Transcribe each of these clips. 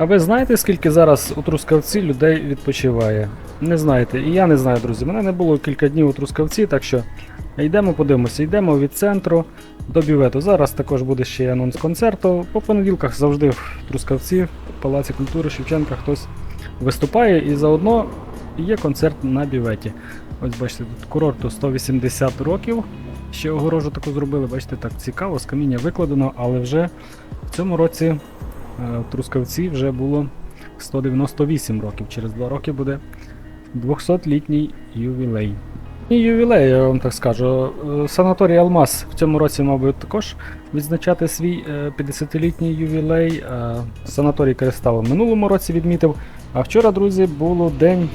А ви знаєте, скільки зараз у Трускавці людей відпочиває? Не знаєте. І я не знаю, друзі. Мене не було кілька днів у Трускавці, так що йдемо, подивимося. Йдемо від центру до бювету. Зараз також буде ще анонс концерту. По понеділках завжди в Трускавці, в Палаці культури Шевченка хтось виступає і заодно є концерт на бюветі. Ось бачите, тут курорту 180 років. Ще огорожу таку зробили, бачите, так цікаво, з каміння викладено, але вже в цьому році в Трускавці вже було 198 років. Через 2 роки буде 200-літній ювілей. І ювілей, я вам так скажу. Е, Санаторій Алмаз в цьому році, мабуть, також відзначати свій е, 50-літній ювілей. Е, Санаторій Кристал в минулому році відмітив. А вчора, друзі, було день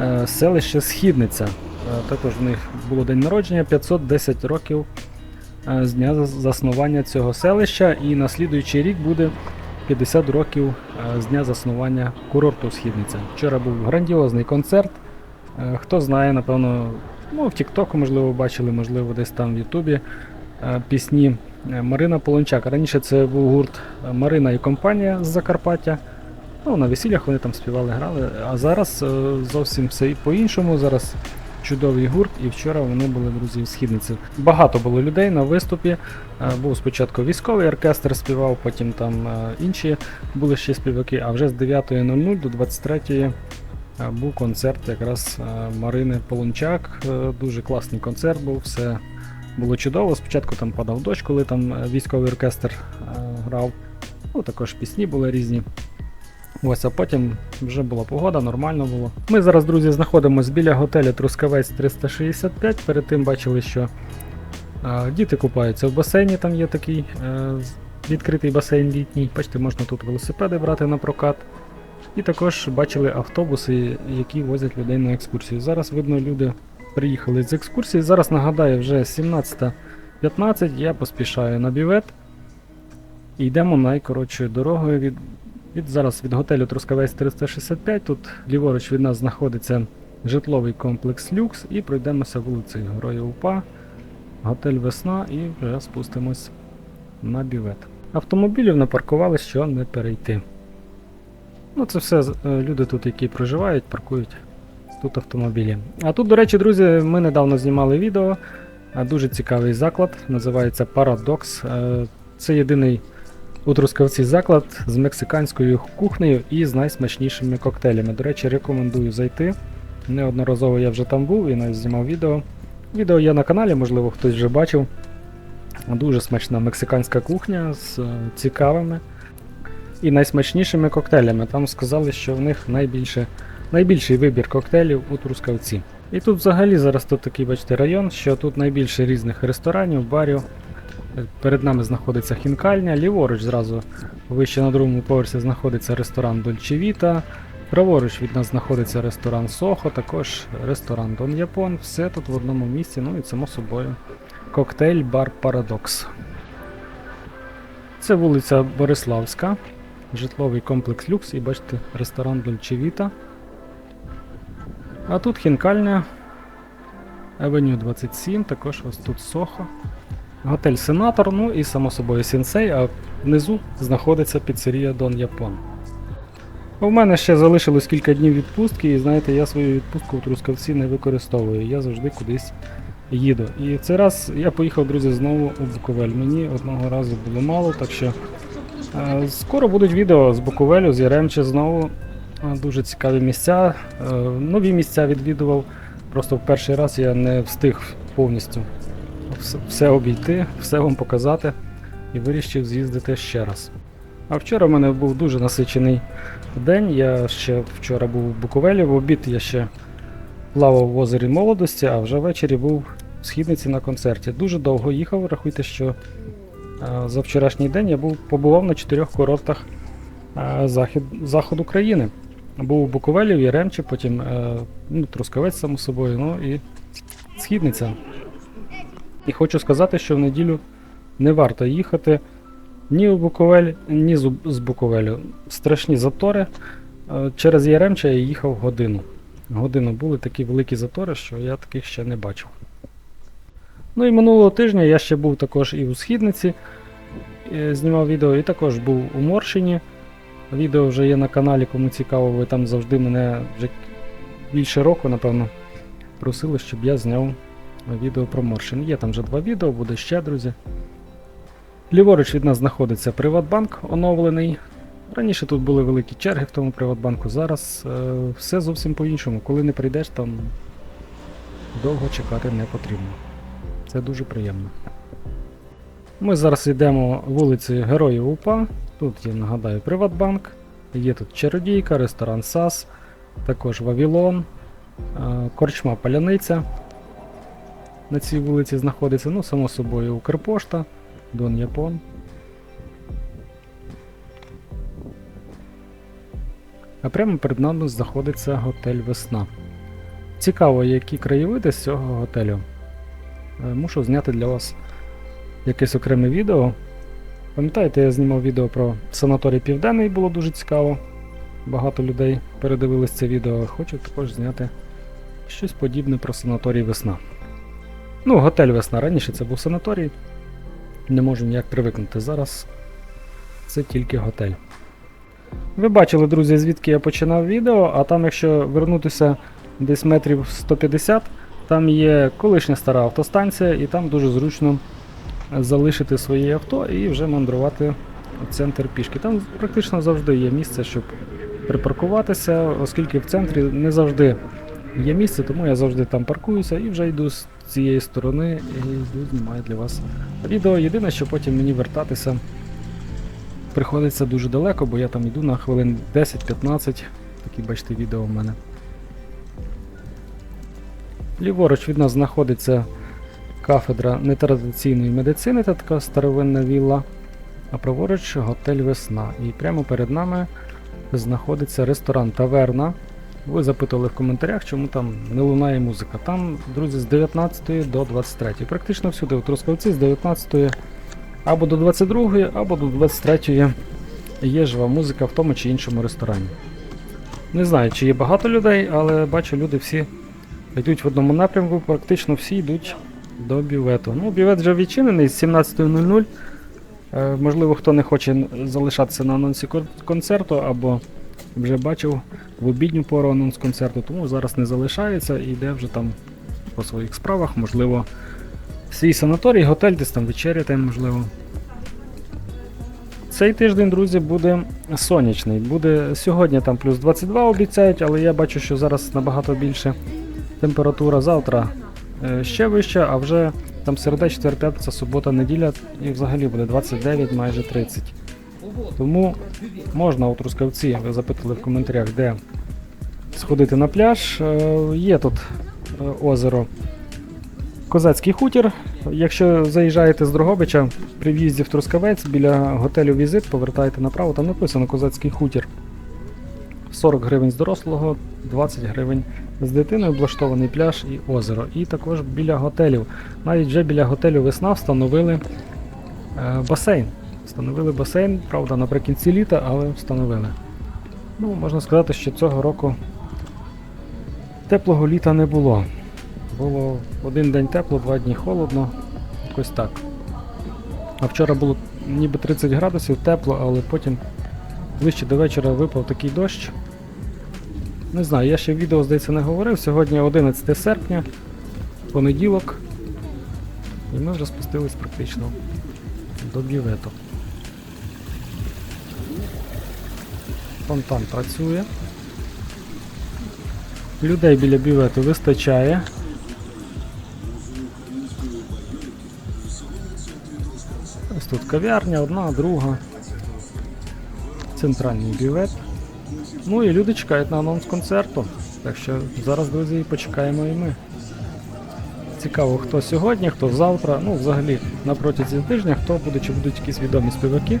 е, селища Східниця. Е, Також в них було день народження 510 років е, з дня заснування цього селища, і на слідуючий рік буде 50 років е, з дня заснування курорту Східниця. Вчора був грандіозний концерт. Е, Хто знає, напевно, ну, в Тіктоку, можливо, бачили, можливо, десь там в Ютубі е, пісні Марина Полончак. Раніше це був гурт Марина і компанія з Закарпаття. Ну, на весіллях вони там співали, грали. А зараз зовсім все по-іншому. Зараз чудовий гурт, і вчора вони були, друзі, в східниці. Багато було людей на виступі. Е, Був спочатку військовий оркестр співав, потім там е, інші були ще співаки, а вже з 9.00 до 23.00 е, був концерт якраз Марини Полончак. Дуже класний концерт був, все було чудово. Спочатку там падав дощ, коли там військовий оркестр грав. Ну, також пісні були різні. Ось, а потім вже була погода, нормально було. Ми зараз, друзі, знаходимося біля готелю Трускавець 365. Перед тим бачили, що е, діти купаються в басейні, там є такий е, відкритий басейн літній. Бачите, можна тут велосипеди брати на прокат. І також бачили автобуси, які возять людей на екскурсію. Зараз видно, люди приїхали з екскурсії. Зараз нагадаю, вже 17.15. Я поспішаю на бівет. І йдемо найкоротшою дорогою від від зараз від готелю Трускавець 365. Тут ліворуч від нас знаходиться житловий комплекс Люкс і пройдемося вулицею Героїв УПА, готель Весна і вже спустимось на бівет. Автомобілів напаркували, що не перейти. Ну, це все е, люди тут, які проживають, паркують тут автомобілі. А тут, до речі, друзі, ми недавно знімали відео. Дуже цікавий заклад, називається Paradox. Е, Це єдиний у Трускавці заклад з мексиканською кухнею і з найсмачнішими коктейлями. До речі, рекомендую зайти. Неодноразово я вже там був і навіть знімав відео. Відео є на каналі, можливо, хтось вже бачив. Дуже смачна мексиканська кухня з е, цікавими і найсмачнішими коктейлями. Там сказали, що в них найбільше, найбільший вибір коктейлів у Трускавці. І тут взагалі зараз тут такий, бачите, район, що тут найбільше різних ресторанів, барів. Перед нами знаходиться хінкальня, ліворуч зразу вище на другому поверсі знаходиться ресторан Vita, праворуч від нас знаходиться ресторан Сохо, також ресторан Дон Япон. Все тут в одному місці, ну і само собою коктейль бар Парадокс. Це вулиця Бориславська, житловий комплекс Люкс і бачите ресторан Vita. А тут хінкальня Авеню 27, також ось тут Сохо. Готель Сенатор, ну і само собою Сінсей, а внизу знаходиться піцерія Дон Япон. У мене ще залишилось кілька днів відпустки, і знаєте, я свою відпустку в Трускавці не використовую. Я завжди кудись їду. І цей раз я поїхав, друзі, знову у Буковель. Мені одного разу було мало, так що е, скоро будуть відео з Буковелю, з Яремче знову. Е, Дуже цікаві місця. Е, нові місця відвідував. Просто в перший раз я не встиг повністю все обійти, все вам показати і вирішив з'їздити ще раз. А вчора в мене був дуже насичений день. Я ще вчора був в Буковелі, в обід я ще плавав в озері молодості, а вже ввечері був в східниці на концерті. Дуже довго їхав, рахуйте, що за вчорашній день я був, побував на чотирьох курортах а, захід, захід України. Був у Буковелі, в Яремчі, потім е, ну, Трускавець, само собою, ну і східниця. І хочу сказати, що в неділю не варто їхати ні у Буковель, ні з, Буковелю. Страшні затори. Е, Через Яремча я їхав годину. Годину були такі великі затори, що я таких ще не бачив. Ну і минулого тижня я ще був також і у Східниці, е, знімав відео, і також був у Моршині. Відео вже є на каналі, кому цікаво, ви там завжди мене вже більше року, напевно, просили, щоб я зняв відео про Моршин. Є там вже два відео, буде ще, друзі. Ліворуч від нас знаходиться Приватбанк оновлений. Раніше тут були великі черги в тому Приватбанку. Зараз е, все зовсім по-іншому. Коли не прийдеш, там довго чекати не потрібно. Це дуже приємно. Ми зараз йдемо вулицею Героїв УПА. Тут є, нагадаю, Приватбанк. Є тут Чародійка, ресторан САС, також Вавілон, е, Корчма Паляниця. На цій вулиці знаходиться, ну, само собою, Укрпошта, Дон Япон. А прямо перед нами знаходиться готель Весна. Цікаво, які краєвиди з цього готелю. Е, Мушу зняти для вас якесь окреме відео. Пам'ятаєте, я знімав відео про санаторій Південний, було дуже цікаво. Багато людей передивились це відео. Хочу також зняти щось подібне про санаторій Весна. Ну, готель Весна. Раніше це був санаторій. Не можу ніяк привикнути. Зараз це тільки готель. Ви бачили, друзі, звідки я починав відео, а там, якщо вернутися десь метрів 150, там є колишня стара автостанція, і там дуже зручно залишити своє авто і вже мандрувати в центр пішки. Там практично завжди є місце, щоб припаркуватися, оскільки в центрі не завжди є місце, тому я завжди там паркуюся і вже йду цієї сторони і знімаю для вас відео. Єдине, що потім мені вертатися приходиться дуже далеко, бо я там йду на хвилин 10-15. Такі бачите відео в мене. Ліворуч від нас знаходиться кафедра нетрадиційної медицини та така старовинна вілла, а праворуч готель Весна. І прямо перед нами знаходиться ресторан Таверна. Ви запитували в коментарях, чому там не лунає музика. Там, друзі, з 19 до 23. Практично всюди у Трускавці з 19 або до 22, або до 23 є жива музика в тому чи іншому ресторані. Не знаю, чи є багато людей, але бачу, люди всі йдуть в одному напрямку, практично всі йдуть до бювету. Ну, бювет вже відчинений з 17.00. Е, можливо, хто не хоче залишатися на анонсі концерту, або вже бачив в обідню пору анонс концерту, тому зараз не залишається і йде вже там по своїх справах, можливо, свій санаторій, готель, десь там вечеряти, можливо. Цей тиждень, друзі, буде сонячний. Буде сьогодні там плюс 22 обіцяють, але я бачу, що зараз набагато більше температура завтра е, ще вища, а вже там середа, четвер, п'ятниця, субота, неділя і взагалі буде 29, майже 30. Тому можна у Трускавці, ви запитали в коментарях, де сходити на пляж. Е, Є тут е, озеро Козацький хутір. Якщо заїжджаєте з Дрогобича при в'їзді в Трускавець біля готелю Візит, повертаєте направо, там написано Козацький хутір. 40 гривень з дорослого, 20 гривень з дитиною, облаштований пляж і озеро. І також біля готелів. Навіть вже біля готелю Весна встановили е, басейн. Встановили басейн, правда, наприкінці літа, але встановили. Ну, можна сказати, що цього року теплого літа не було. Було один день тепло, два дні холодно. Якось так. А вчора було ніби 30 градусів тепло, але потім ближче до вечора випав такий дощ. Не знаю, я ще в відео, здається, не говорив. Сьогодні 11 серпня, понеділок. І ми вже спустились практично до бювету. Фонтан працює. Людей біля бювету вистачає. Ось тут кав'ярня, одна, друга. Центральний бювет. Ну і люди чекають на анонс концерту. Так що зараз, друзі, почекаємо і ми. Цікаво, хто сьогодні, хто завтра, ну взагалі на протязі тижня, хто буде, чи будуть якісь відомі співаки.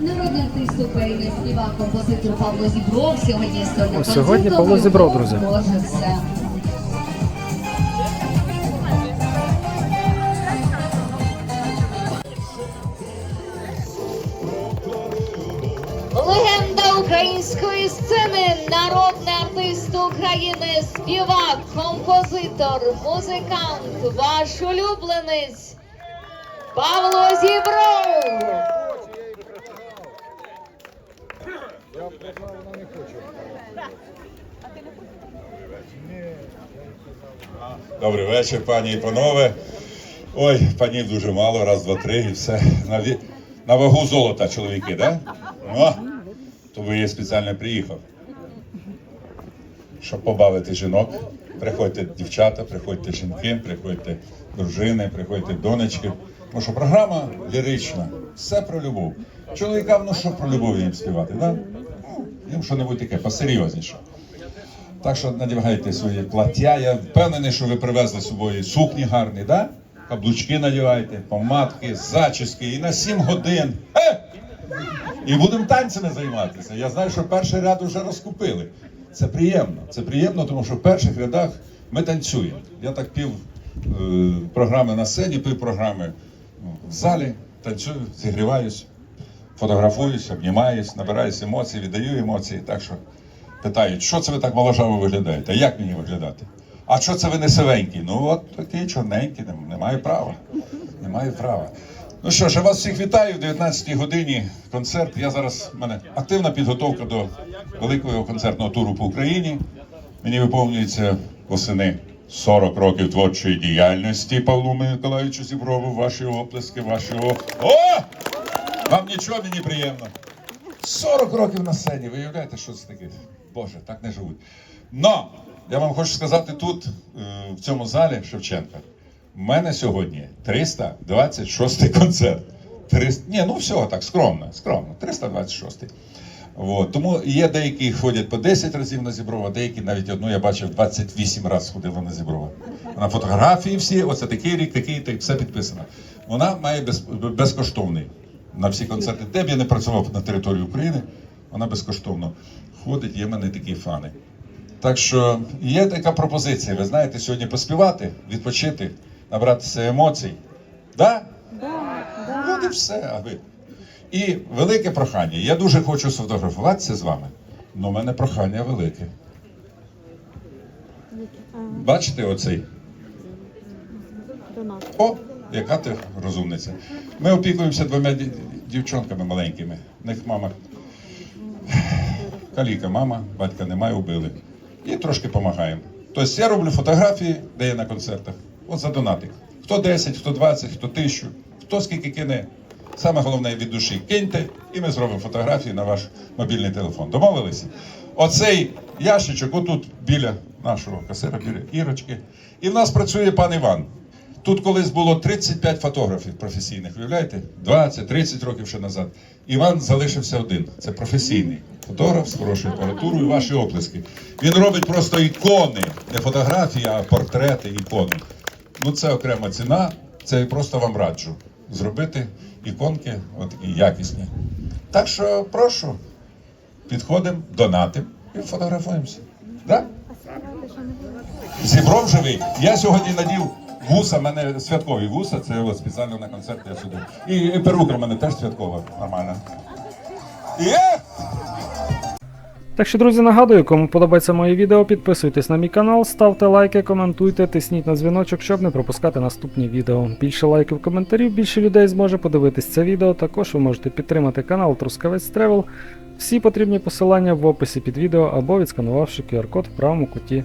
Народний артист України співак композитор Павло Зібров сьогодні Ось сьогодні Павло Зібров, друзі. Легенда української сцени, народний артист України, співак, композитор, музикант, ваш улюбленець Павло Зібров. Добрий вечір, пані і панове. Ой, панів дуже мало, раз, два, три, і все. На, ві- на вагу золота, чоловіки, да? О, то ви я спеціально приїхав. Щоб побавити жінок. Приходьте дівчата, приходьте жінки, приходьте дружини, приходьте донечки. Тому що програма лірична, все про любов. Чоловікам, ну що про любов їм співати, да? Ну, їм що-небудь таке, посерйозніше. Так що надягайте свої плаття. Я впевнений, що ви привезли з собою сукні гарні, да? Каблучки надягайте, помадки, зачіски і на 7 годин. Е! І будемо танцями займатися. Я знаю, що перший ряд вже розкупили. Це приємно. Це приємно, тому що в перших рядах ми танцюємо. Я так пів е, програми на сцені, пів програми в залі, танцюю, зігріваюсь, фотографуюсь, обнімаюсь, набираюсь емоцій, віддаю емоції. Так що питають, що це ви так моложаво виглядаєте? Як мені виглядати? А що це ви не сивенький? Ну от такий чорненький, не, маю права. Не маю права. Ну що ж, я вас всіх вітаю в 19-й годині концерт. Я зараз в мене активна підготовка до великого концертного туру по Україні. Мені виповнюється восени 40 років творчої діяльності Павлу Миколаївичу Зіброву. Ваші оплески, ваші о. О! Вам нічого мені приємно. 40 років на сцені, ви уявляєте, що це таке? Боже, так не живуть. Но я вам хочу сказати тут, е, в цьому залі Шевченка, в мене сьогодні 326 концерт. 300, ні, ну все, так, скромно, скромно, 326. От, тому є деякі ходять по 10 разів на Зіброва, деякі навіть одну я бачив 28 разів ходила на Зіброва. На фотографії всі, оце такий рік, такий, так, все підписано. Вона має без, безкоштовний на всі концерти. Де б я не працював на території України, вона безкоштовно ходить, є в мене такі фани. Так що є така пропозиція, ви знаєте, сьогодні поспівати, відпочити, набратися емоцій. Да? Да, От і все. А ви. І велике прохання. Я дуже хочу сфотографуватися з вами, але в мене прохання велике. Бачите оцей? О, яка ти розумниця. Ми опікуємося двома ді- дівчонками маленькими. В них мама каліка, мама, батька немає, убили. І трошки допомагаємо. Тобто я роблю фотографії, де я на концертах. От за донатик. Хто 10, хто 20, хто 1000, хто скільки кине. Саме головне від душі киньте, і ми зробимо фотографії на ваш мобільний телефон. Домовилися? Оцей ящичок, отут біля нашого касира, біля Ірочки. І в нас працює пан Іван. Тут колись було 35 фотографів професійних, уявляєте? 20-30 років ще назад. Іван залишився один. Це професійний фотограф з хорошою апаратурою, ваші оплески. Він робить просто ікони, не фотографії, а портрети, ікони. Ну це окрема ціна. Це просто вам раджу зробити іконки, от такі якісні. Так що прошу, підходимо, донатимо і фотографуємося. Да? Зібров живий. Я сьогодні надів вуса, в мене святкові вуса, це от спеціально на концерт я сюди. І, перука в мене теж святкова, нормальна. Є! Так що, друзі, нагадую, кому подобається моє відео, підписуйтесь на мій канал, ставте лайки, коментуйте, тисніть на дзвіночок, щоб не пропускати наступні відео. Більше лайків, коментарів, більше людей зможе подивитись це відео. Також ви можете підтримати канал Трускавець Тревел. Всі потрібні посилання в описі під відео або відсканувавши QR-код в правому куті